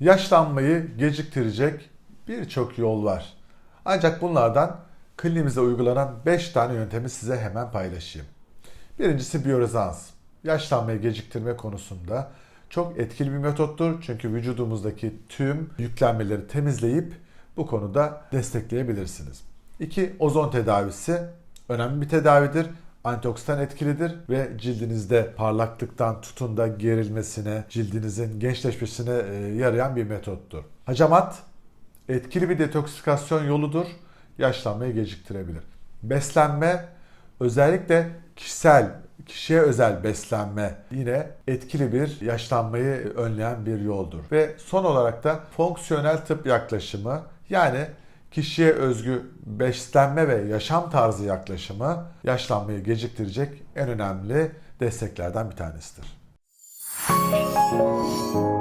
Yaşlanmayı geciktirecek birçok yol var. Ancak bunlardan kliniğimizde uygulanan 5 tane yöntemi size hemen paylaşayım. Birincisi biyorezans. Yaşlanmayı geciktirme konusunda çok etkili bir metottur. Çünkü vücudumuzdaki tüm yüklenmeleri temizleyip bu konuda destekleyebilirsiniz. 2. Ozon tedavisi. Önemli bir tedavidir. Antioksidan etkilidir ve cildinizde parlaklıktan tutun da gerilmesine, cildinizin gençleşmesine e, yarayan bir metottur. Hacamat etkili bir detoksikasyon yoludur. Yaşlanmayı geciktirebilir. Beslenme özellikle kişisel, kişiye özel beslenme yine etkili bir yaşlanmayı önleyen bir yoldur. Ve son olarak da fonksiyonel tıp yaklaşımı yani kişiye özgü beslenme ve yaşam tarzı yaklaşımı yaşlanmayı geciktirecek en önemli desteklerden bir tanesidir. Müzik